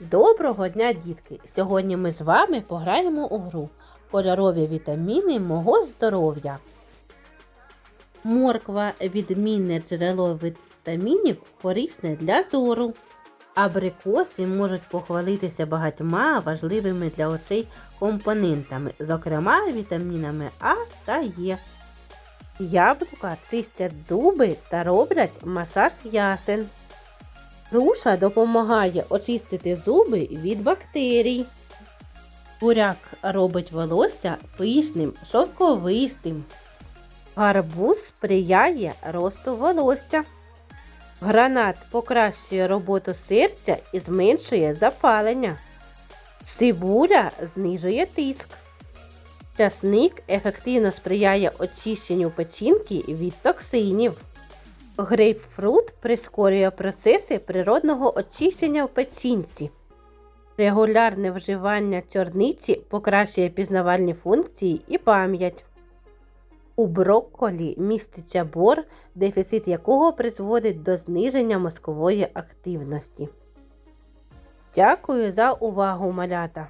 Доброго дня, дітки! Сьогодні ми з вами пограємо у гру Кольорові вітаміни мого здоров'я. Морква відмінне джерело вітамінів корисне для зору. Абрикоси можуть похвалитися багатьма важливими для очей компонентами, зокрема вітамінами А та Е. Яблука чистять зуби та роблять масаж ясен. Груша допомагає очистити зуби від бактерій. Буряк робить волосся пишним, шовковистим. Гарбуз сприяє росту волосся. Гранат покращує роботу серця і зменшує запалення. Цибуля знижує тиск. Часник ефективно сприяє очищенню печінки від токсинів. Грейпфрут прискорює процеси природного очищення в печінці. Регулярне вживання чорниці покращує пізнавальні функції і пам'ять. У брокколі міститься бор, дефіцит якого призводить до зниження мозкової активності. Дякую за увагу, малята!